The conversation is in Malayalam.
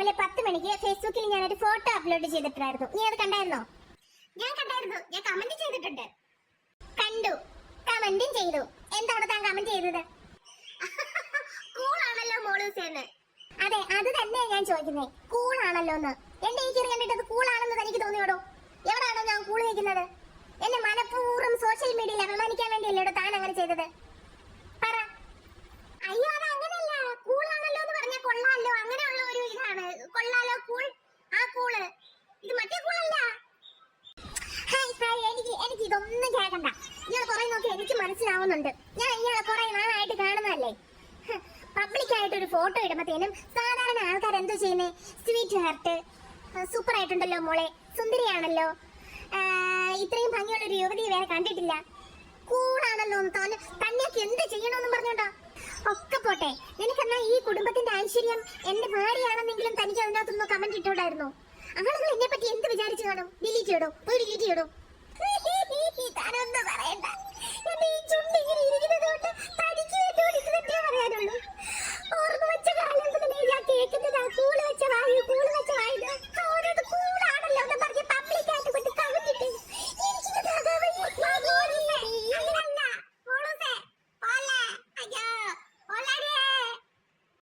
രാവിലെ പത്ത് മണിക്ക് ഫേസ്ബുക്കിൽ ഞാൻ ഒരു ഫോട്ടോ അപ്ലോഡ് ചെയ്തിട്ടുണ്ടായിരുന്നു. നീ അത് കണ്ടായിരുന്നോ? ഞാൻ കണ്ടായിരുന്നു. ഞാൻ കമന്റ് ചെയ്തിട്ടുണ്ട്. കണ്ടു. കമന്റും ചെയ്തു. എന്താണ് താൻ കമന്റ് ചെയ്തത്? കൂളാണല്ലോ മോളൂസേന്ന് അതെ അത് തന്നെ ഞാൻ ചോദിക്കുന്നത് കൂളാണല്ലോ എന്ന്. എന്റെ ഈ ചെറിയ കണ്ടിട്ട് അത് കൂളാണെന്ന് തനിക്ക് തോന്നിയോടോ? എവിടാണോ ഞാൻ കൂൾ നിൽക്കുന്നത്? എന്നെ മനഃപൂർവം സോഷ്യൽ മീഡിയയിൽ അഭിമാനിക്കാൻ വേണ്ടിയല്ലേടോ താൻ അങ്ങനെ ചെയ്തത്? ഇത് മറ്റേ കൂളല്ല എനിക്ക് എനിക്ക് ഇതൊന്നും കേൾക്കണ്ട. ഇയാളെ കുറെ നോക്കി എനിക്ക് മനസ്സിലാവുന്നുണ്ട്. ഞാൻ ഇയാളെ കുറെ നാളായിട്ട് കാണുന്നതല്ലേ? പബ്ലിക് ആയിട്ട് ഒരു ഫോട്ടോ ഇടുമ്പത്തേനും സാധാരണ ആൾക്കാർ എന്തോ ചെയ്യുന്നേ? സ്വീറ്റ് ഹാർട്ട് സൂപ്പർ ആയിട്ടുണ്ടല്ലോ മോളെ. സുന്ദരിയാണല്ലോ. ഇത്രയും ഭംഗിയുള്ള ഒരു യുവതിയെ വേറെ കണ്ടിട്ടില്ല. കൂളാണല്ലോ എന്ന് തോന്നി തന്നെയൊക്കെ എന്ത് ചെയ്യണമെന്നും പറഞ്ഞോണ്ടോ. ഒക്കെ പോട്ടെ. നിനക്കെന്നാ ഈ കുടുംബത്തിന്റെ ഐശ്വര്യം? എന്റെ ഭാര്യയാണെന്നെങ്കിലും തനിക്ക് അതിനകത്തൊന്ന് കമന്റ് ഇട്ടോടായിരുന്നു ആളുകൾ എന്നെ പറ്റി എന്ത് വിചാരിച്ചു കാണും? ഡിലീറ്റ് ചെയ്യടോ? പോയി ഡിലീറ്റ് ചെയ്യടോ?